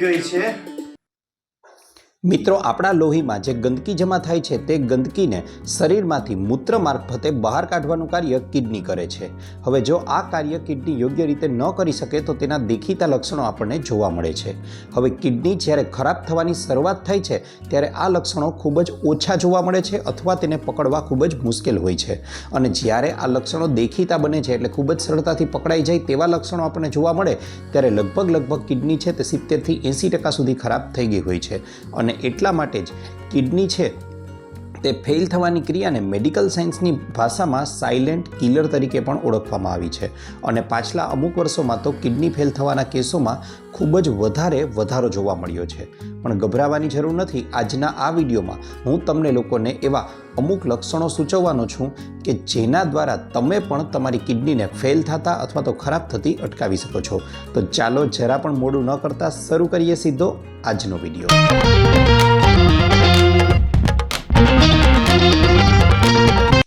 ગઈ છે મિત્રો, આપણા લોહીમાં જે ગંદકી જમા થાય છે, તે ગંદકીને શરીરમાંથી મૂત્ર મારફતે બહાર કાઢવાનું કાર્ય કિડની કરે છે. હવે જો આ કાર્ય કિડની યોગ્ય રીતે ન કરી શકે, તો તેના દેખીતા લક્ષણો આપણને જોવા મળે છે. હવે કિડની જ્યારે ખરાબ થવાની શરૂઆત થાય છે, ત્યારે આ લક્ષણો ખૂબ જ ઓછા જોવા મળે છે અથવા તેને પકડવા ખૂબ જ મુશ્કેલ હોય છે. અને જ્યારે આ લક્ષણો દેખીતા બને છે, એટલે ખૂબ જ સરળતાથી પકડાઈ જાય તેવા લક્ષણો આપણને જોવા મળે, ત્યારે લગભગ લગભગ કિડની છે તે સિત્તેરથી એંસી ટકા સુધી ખરાબ થઈ ગઈ હોય છે. અને એટલા માટે જ કિડની છે. તે ફેલ થવાની ક્રિયાને મેડિકલ સાયન્સની ભાષામાં સાયલેન્ટ કિલર તરીકે પણ ઓળખવામાં આવી છે અને પાછલા અમુક વર્ષોમાં તો કિડની ફેલ થવાના કેસોમાં ખૂબ જ વધારે વધારો જોવા મળ્યો છે. પણ ગભરાવાની જરૂર નથી, આજના આ વિડીયોમાં હું તમને લોકોને એવા અમુક લક્ષણો સૂચવવાનો છું કે જેના દ્વારા તમે પણ તમારી કિડનીને ફેલ થતા અથવા તો ખરાબ થતી અટકાવી શકો છો. તો ચાલો જરા પણ મોડું ન કરતાં, શરૂ કરીએ સીધો આજનો વીડિયો.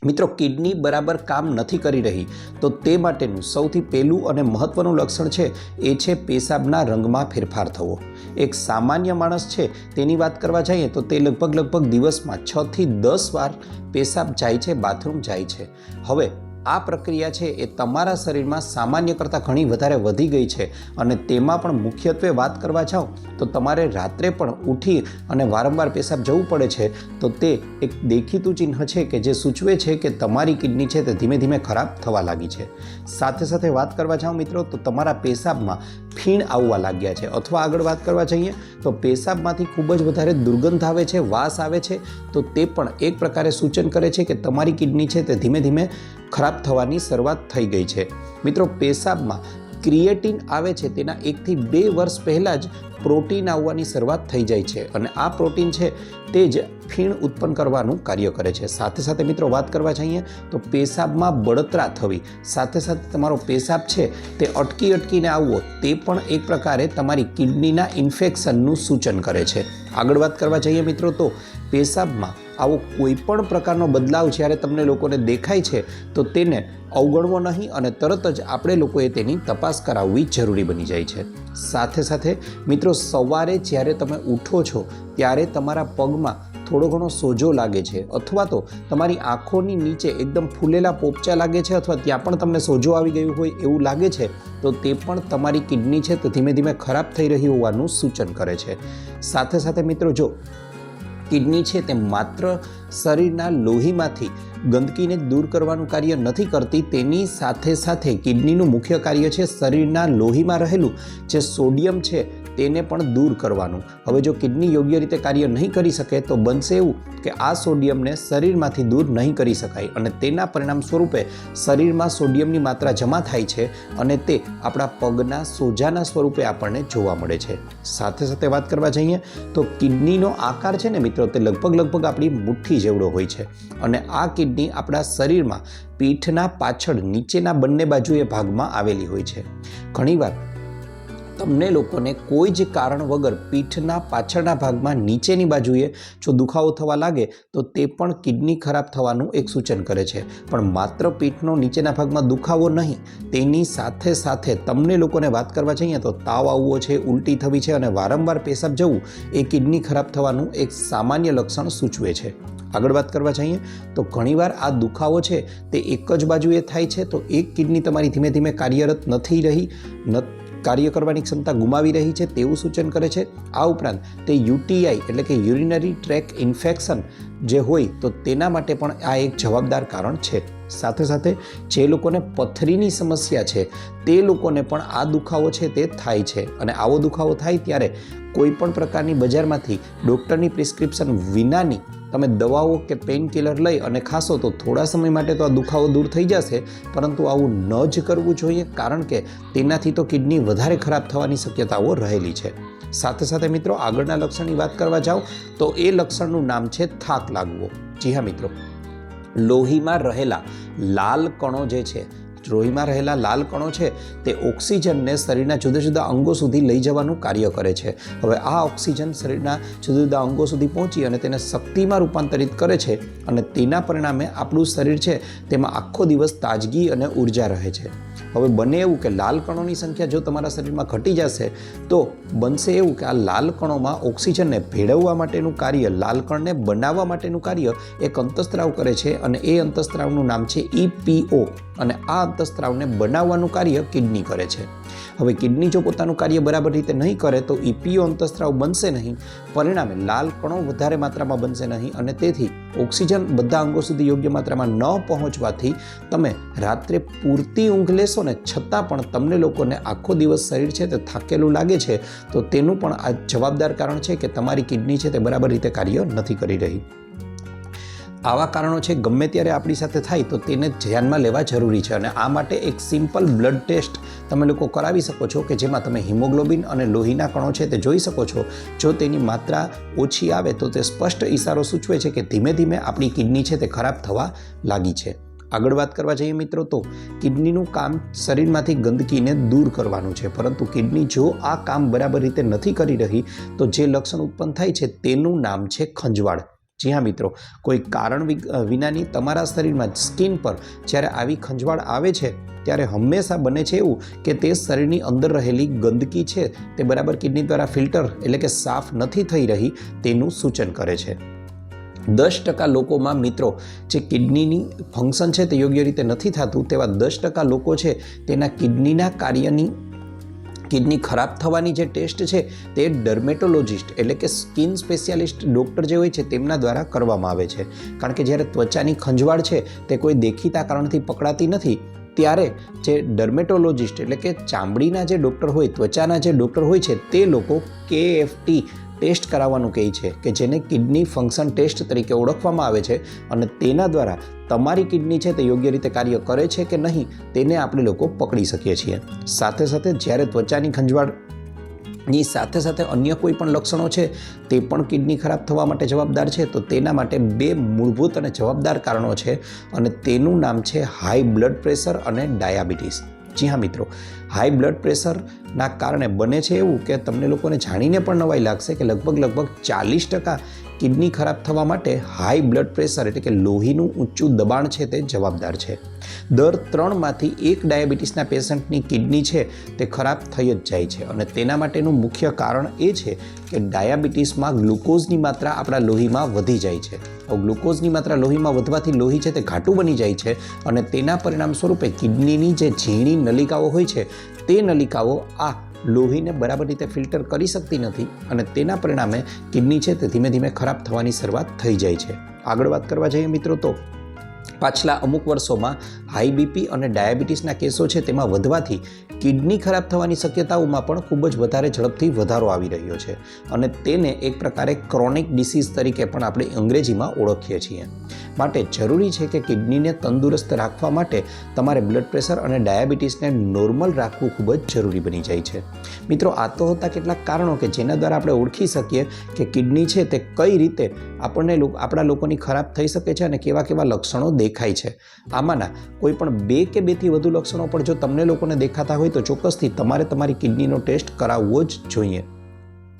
મિત્રો, કિડની બરાબર કામ નથી કરી રહી, તો તે માટેનું સૌથી પહેલું અને મહત્ત્વનું લક્ષણ છે, એ છે પેશાબના રંગમાં ફેરફાર થવો. એક સામાન્ય માણસ છે, તેની વાત કરવા જઈએ તો તે લગભગ લગભગ દિવસમાં છથી દસ વાર પેશાબ જાય છે, બાથરૂમ જાય છે. હવે આ પ્રક્રિયા છે એ તમારા શરીરમાં સામાન્ય કરતાં ઘણી વધારે વધી ગઈ છે. અને તેમાં પણ મુખ્યત્વે વાત કરવા જાઓ, તો તમારે રાત્રે પણ ઉઠી અને વારંવાર પેશાબ જવું પડે છે, તો તે એક દેખીતું ચિહ્ન છે કે જે સૂચવે છે કે તમારી કિડની છે તે ધીમે ધીમે ખરાબ થવા લાગી છે. સાથે સાથે વાત કરવા જાઓ મિત્રો, તો તમારા પેશાબમાં ફીણ આવવા લાગ્યા છે. અથવા આગળ વાત કરવા જઈએ, તો પેશાબમાંથી ખૂબ જ વધારે દુર્ગંધ આવે છે, વાસ આવે છે. તો તે પણ એક પ્રકારે સૂચન કરે છે કે તમારી કિડની છે તે ધીમે ધીમે ખરાબ થવાની શરૂઆત થઈ ગઈ છે. મિત્રો, પેશાબમાં ક્રિએટિન આવે છે તેના એકથી બે વર્ષ પહેલાં જ પ્રોટીન આવવાની શરૂઆત થઈ જાય છે અને આ પ્રોટીન છે તે જ ફીણ ઉત્પન્ન કરવાનું કાર્ય કરે છે. સાથે સાથે મિત્રો વાત કરવા જઈએ તો પેશાબમાં બળતરા થવી. સાથે સાથે તમારો પેશાબ છે તે અટકી અટકીને આવવો તે પણ એક પ્રકારે તમારી કિડનીના ઇન્ફેક્શનનું સૂચન કરે છે. આગળ વાત કરવા જઈએ મિત્રો તો પેશાબમાં આવો કોઈ પણ પ્રકારનો બદલાવ જ્યારે તમને લોકોને દેખાય છે, તો તેને અવગણવો નહીં અને તરત જ આપણે લોકોએ તેની તપાસ કરાવવી જરૂરી બની જાય છે. સાથે સાથે, મિત્રો, સવારે જ્યારે તમે ઉઠો છો, ત્યારે તમારા પગમાં થોડો ઘણો સોજો લાગે છે અથવા તો તમારી આંખોની નીચે એકદમ ફૂલેલા પોપચા લાગે છે અથવા ત્યાં પણ તમને સોજો આવી ગયું હોય એવું લાગે છે, તો તે પણ તમારી કિડની છે તે ધીમે ધીમે ખરાબ થઈ રહી હોવાનું સૂચન કરે છે. સાથે સાથે, મિત્રો, જો કિડની છે તે માત્ર શરીરના લોહીમાંથી ગંદકીને દૂર કરવાનું કાર્ય નથી કરતી, તેની સાથે સાથે કિડનીનું મુખ્ય કાર્ય છે શરીરના લોહીમાં રહેલું જે સોડિયમ છે તેને પણ દૂર કરવાનું. હવે જો કિડની યોગ્ય રીતે કાર્ય નહીં કરી શકે, તો બનશે એવું કે આ સોડિયમને શરીરમાંથી દૂર નહીં કરી શકાય અને તેના પરિણામ સ્વરૂપે શરીરમાં સોડિયમની માત્રા જમા થાય છે અને તે આપણા પગના સોજાના સ્વરૂપે આપણને જોવા મળે છે. સાથે સાથે વાત કરવા જઈએ, તો કિડનીનો આકાર છે ને મિત્રો, તે લગભગ લગભગ આપણી મુઠ્ઠી જેવડો હોય છે અને આ કિડની આપણા શરીરમાં પીઠના પાછળ નીચેના બંને બાજુએ ભાગમાં આવેલી હોય છે. ઘણીવાર તમને લોકોને કોઈ જ કારણ વગર પીઠના પાછળના ભાગમાં નીચેની બાજુએ જો દુખાવો થવા લાગે, તો તે પણ કિડની ખરાબ થવાનું એક સૂચન કરે છે. પણ માત્ર પીઠનો નીચેના ભાગમાં દુખાવો નહીં, તેની સાથે સાથે તમને લોકોને વાત કરવા જઈએ તો તાવ આવવો છે, ઉલટી થવી છે અને વારંવાર પેશાબ જવું, એ કિડની ખરાબ થવાનું એક સામાન્ય લક્ષણ સૂચવે છે. આગળ વાત કરવા જઈએ તો ઘણીવાર આ દુખાવો છે તે એક જ બાજુએ થાય છે તો એક કિડની તમારી ધીમે ધીમે કાર્યરત નથી રહી, ન કાર્ય કરવાની ક્ષમતા ગુમાવી રહી છે તેવું સૂચન કરે છે. આ ઉપરાંત તે યુટીઆઈ એટલે કે યુરિનરી ટ્રેક ઇન્ફેક્શન જે હોય તો તેના માટે પણ આ એક જવાબદાર કારણ છે. સાથે સાથે જે લોકોને પથરીની સમસ્યા છે, તે લોકોને પણ આ દુખાવો છે તે થાય છે. અને આવો દુખાવો થાય ત્યારે કોઈ પણ પ્રકારની બજારમાંથી ડૉક્ટરની પ્રિસ્ક્રિપ્શન વિનાની તમે દવાઓ કે પેઇન કિલર લઈ અને ખાશો તો થોડા સમય માટે તો આ દુખાવો દૂર થઈ જશે, પરંતુ આવું ન જ કરવું જોઈએ કારણ કે તેનાથી તો કિડની વધારે ખરાબ થવાની શક્યતાઓ રહેલી છે. સાથે સાથે મિત્રો આગળના લક્ષણની વાત કરવા જાઓ તો એ લક્ષણનું નામ છે થાક લાગવો. જી હા મિત્રો. લોહીમાં રહેલા લાલ કણો જે છે, લોહીમાં રહેલા લાલ કણો છે, તે ઓક્સિજનને શરીરના જુદા જુદા અંગો સુધી લઈ જવાનું કાર્ય કરે છે. હવે આ ઓક્સિજન શરીરના જુદા જુદા અંગો સુધી પહોંચી અને તેને શક્તિમાં રૂપાંતરિત કરે છે અને તેના પરિણામે આપણું શરીર છે, તેમાં આખો દિવસ તાજગી અને ઊર્જા રહે છે. હવે બને એવું કે લાલ કણોની સંખ્યા જો તમારા શરીરમાં ઘટી જશે, તો બનશે એવું કે આ લાલ કણોમાં ઓક્સિજનને ભેળવવા માટેનું કાર્ય, લાલ કણને બનાવવા માટેનું કાર્ય એક અંતસ્ત્રાવ કરે છે અને એ અંતસ્ત્રાવનું નામ છે ઇપીઓ અને આ અંતસ્ત્રાવને બનાવવાનું કાર્ય કિડની કરે છે. હવે કિડની જો પોતાનું કાર્ય બરાબર રીતે નહીં કરે તો ઈપીઓ અંતસ્ત્રાવ બનશે નહીં. પરિણામે લાલ કણો વધારે માત્રામાં બનશે નહીં અને તેથી ઓક્સિજન બધા અંગો સુધી યોગ્ય માત્રામાં ન પહોંચવાથી તમે રાત્રે પૂરતી ઊંઘ લેશો ને છતાં પણ તમને લોકોને આખો દિવસ શરીર છે તે થાકેલું લાગે છે, તો તેનું પણ આ જવાબદાર કારણ છે કે તમારી કિડની છે તે બરાબર રીતે કાર્ય નથી કરી રહી. આવા કારણો છે, ગમે ત્યારે આપણી સાથે થાય તો તેને ધ્યાનમાં લેવા જરૂરી છે અને આ માટે એક સિમ્પલ બ્લડ ટેસ્ટ તમે લોકો કરાવી શકો છો કે જેમાં તમે હિમોગ્લોબિન અને લોહીના કણો છે તે જોઈ શકો છો. જો તેની માત્રા ઓછી આવે તો તે સ્પષ્ટ ઈશારો સૂચવે છે કે ધીમે ધીમે આપણી કિડની છે તે ખરાબ થવા લાગી છે. આગળ વાત કરવા જઈએ મિત્રો તો, કિડનીનું કામ શરીરમાંથી ગંદકીને દૂર કરવાનું છે, પરંતુ કિડની જો આ કામ બરાબર રીતે નથી કરી રહી, તો જે લક્ષણ ઉત્પન્ન થાય છે તેનું નામ છે ખંજવાળ. જી હા, મિત્રો. કોઈ કારણ વિનાની તમારા શરીરમાં સ્કિન પર જ્યારે આવી ખંજવાળ આવે છે, ત્યારે હંમેશા બને છે એવું કે તે શરીરની અંદર રહેલી ગંદકી છે, તે બરાબર કિડની દ્વારા ફિલ્ટર એટલે કે સાફ નથી થઈ રહી તેનું સૂચન કરે છે. દસ ટકા લોકોમાં, મિત્રો, જે કિડનીની ફંક્શન છે તે યોગ્ય રીતે નથી થતું, તેવા દસ ટકા લોકો છે, તેના કિડનીના કાર્યની કિડની ખરાબ થવાની જે ટેસ્ટ છે તે ડર્મેટોલોજિસ્ટ એટલે કે સ્કિન સ્પેશિયાલિસ્ટ ડૉક્ટર જે હોય છે તેમના દ્વારા કરવામાં આવે છે. કારણ કે જ્યારે ત્વચાની ખંજવાળ છે તે કોઈ દેખીતા કારણથી પકડાતી નથી, ત્યારે જે ડર્મેટોલોજિસ્ટ એટલે કે ચામડીના જે ડૉક્ટર હોય, ત્વચાના જે ડૉક્ટર હોય છે તે લોકો કેએફટી ટેસ્ટ કરાવવાનું કહે છે કે જેને કિડની ફંક્શન ટેસ્ટ તરીકે ઓળખવામાં આવે છે અને તેના દ્વારા તમારી કિડની છે તે યોગ્ય રીતે કાર્ય કરે છે કે નહીં, તેને આપણે લોકો પકડી શકીએ છીએ. સાથે સાથે જ્યારે ત્વચાની ખંજવાળની સાથે સાથે અન્ય કોઈ પણ લક્ષણો છે, તે પણ કિડની ખરાબ થવા માટે જવાબદાર છે, તો તેના માટે બે મૂળભૂત અને જવાબદાર કારણો છે અને તેનું નામ છે હાઈ બ્લડ પ્રેશર અને ડાયાબિટીસ. જી હા મિત્રો, હાઈ બ્લડ પ્રેશરના કારણે બને છે એવું કે તમને લોકોને જાણીને પણ નવાઈ લાગશે કે લગભગ લગભગ ચાલીસ ટકા કિડની ખરાબ થવા માટે હાઈ બ્લડ પ્રેશર એટલે કે લોહીનું ઊંચું દબાણ છે તે જવાબદાર છે. દર ત્રણમાંથી એક ડાયાબિટીસના પેશન્ટની કિડની છે તે ખરાબ થઈ જ જાય છે અને તેના માટેનું મુખ્ય કારણ એ છે કે ડાયાબિટીસમાં ગ્લુકોઝની માત્રા આપણા લોહીમાં વધી જાય છે. ગ્લુકોઝની માત્રા લોહીમાં વધવાથી લોહી છે તે ઘાટું બની જાય છે અને તેના પરિણામ સ્વરૂપે કિડનીની જે ઝીણી નલિકાઓ હોય છે તે નલિકાઓ આ લોહીને બરાબર રીતે ફિલ્ટર કરી શકતી નથી અને તેના પરિણામે કિડની છે તે ધીમે ધીમે ખરાબ થવાની શરૂઆત થઈ જાય છે. આગળ વાત કરવા જઈએ મિત્રો તો પાછલા અમુક વર્ષોમાં હાઈ બીપી અને ડાયાબિટીસના કેસો છે તેમાં વધવાથી કિડની ખરાબ થવાની શક્યતાઓમાં પણ ખૂબ જ વધારે ઝડપથી વધારો આવી રહ્યો છે અને તેને એક પ્રકારે ક્રોનિક ડિસીઝ તરીકે પણ આપણે અંગ્રેજીમાં ઓળખીએ છીએ. માટે જરૂરી છે કે કિડનીને તંદુરસ્ત રાખવા માટે તમારે બ્લડ પ્રેશર અને ડાયાબિટીસને નોર્મલ રાખવું ખૂબ જ જરૂરી બની જાય છે. મિત્રો, આ તો હતા કેટલાક કારણો કે જેના દ્વારા આપણે ઓળખી શકીએ કે કિડની છે તે કઈ રીતે આપણને આપણા લોકોની ખરાબ થઈ શકે છે અને કેવા કેવા લક્ષણો દેખાય છે. આમાંના કોઈ પણ બે કે બેથી વધુ લક્ષણો પણ જો તમને લોકોને દેખાતા હોય તો ચોક્કસથી તમારે તમારી કિડનીનો ટેસ્ટ કરાવવો જ જોઈએ.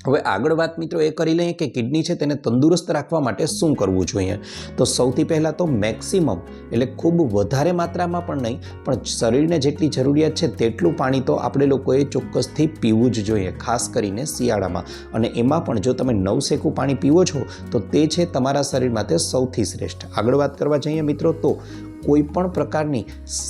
હવે આગળ વાત મિત્રો એ કરી લઈએ કે કિડની છે તેને તંદુરસ્ત રાખવા માટે શું કરવું જોઈએ? તો સૌથી પહેલાં તો મેક્સિમમ, એટલે ખૂબ વધારે માત્રામાં પણ નહીં, પણ શરીરને જેટલી જરૂરિયાત છે તેટલું પાણી તો આપણે લોકોએ ચોક્કસથી પીવું જ જોઈએ, ખાસ કરીને શિયાળામાં. અને એમાં પણ જો તમે નવસેકું પાણી પીવો છો, તો તે છે તમારા શરીર માટે સૌથી શ્રેષ્ઠ. આગળ વાત કરવા જઈએ મિત્રો તો કોઈ પણ પ્રકારની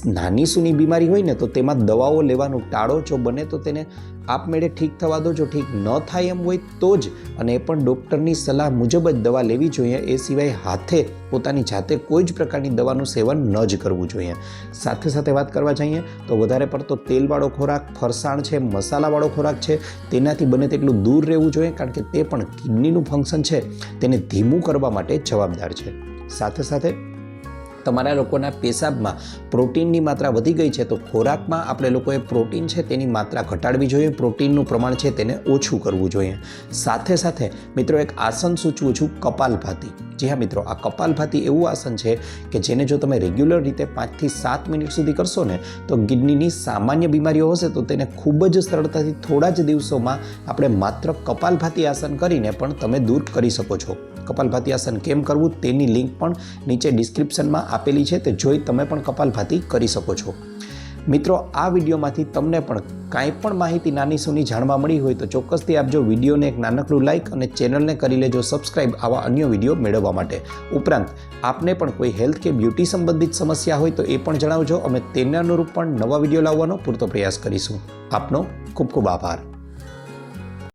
નાની સૂની બીમારી હોય ને તો તેમાં દવાઓ લેવાનું ટાળો જો બને તો તેને આપમેળે ઠીક થવા દો. જો ઠીક ન થાય એમ હોય તો જ અને એ પણ ડૉક્ટરની સલાહ મુજબ જ દવા લેવી જોઈએ. એ સિવાય હાથે પોતાની જાતે કોઈ જ પ્રકારની દવાનું સેવન ન જ કરવું જોઈએ. સાથે સાથે વાત કરવા જઈએ તો વધારે પડતો તેલવાળો ખોરાક, ફરસાણ છે, મસાલાવાળો ખોરાક છે, તેનાથી બને તેટલું દૂર રહેવું જોઈએ કારણ કે તે પણ કિડનીનું ફંક્શન છે. તેને ધીમું કરવા માટે જવાબદાર છે. સાથે સાથે તમારા લોકોના પેશાબમાં પ્રોટીનની માત્રા વધી ગઈ છે, તો ખોરાકમાં આપણે લોકોએ પ્રોટીન છે તેની માત્રા ઘટાડવી જોઈએ, પ્રોટીનનું પ્રમાણ છે તેને ઓછું કરવું જોઈએ. સાથે સાથે મિત્રો એક આસન સૂચવું છું, કપાલભાતી. જી હા મિત્રો, આ કપાલભાતી એવું આસન છે કે જેને જો તમે રેગ્યુલર રીતે પાંચથી સાત મિનિટ સુધી કરશો ને, તો કિડનીની સામાન્ય બીમારીઓ હશે, તો તેને ખૂબ જ સરળતાથી થોડા જ દિવસોમાં આપણે માત્ર કપાલભાતી આસન કરીને પણ તમે દૂર કરી શકો છો. કપાલભાતી આસન કેમ કરવું તેની લિંક પણ નીચે ડિસ્ક્રિપ્શનમાં આપેલી છે. તે જોઈ તમે પણ કપાલભાતી કરી શકો છો. મિત્રો, આ વિડીયોમાંથી તમને પણ કાંઈ પણ માહિતી નાની સૂની જાણવા મળી હોય તો ચોક્કસથી આપજો વિડીયોને એક નાનકડું લાઇક અને ચેનલને કરી લેજો સબસ્ક્રાઇબ આવા અન્ય વીડિયો મેળવવા માટે. ઉપરાંત, આપને પણ કોઈ હેલ્થ કે બ્યુટી સંબંધિત સમસ્યા હોય તો એ પણ જણાવજો. અમે તેને અનુરૂપ પણ નવા વીડિયો લાવવાનો પૂરતો પ્રયાસ કરીશું. આપનો ખૂબ ખૂબ આભાર.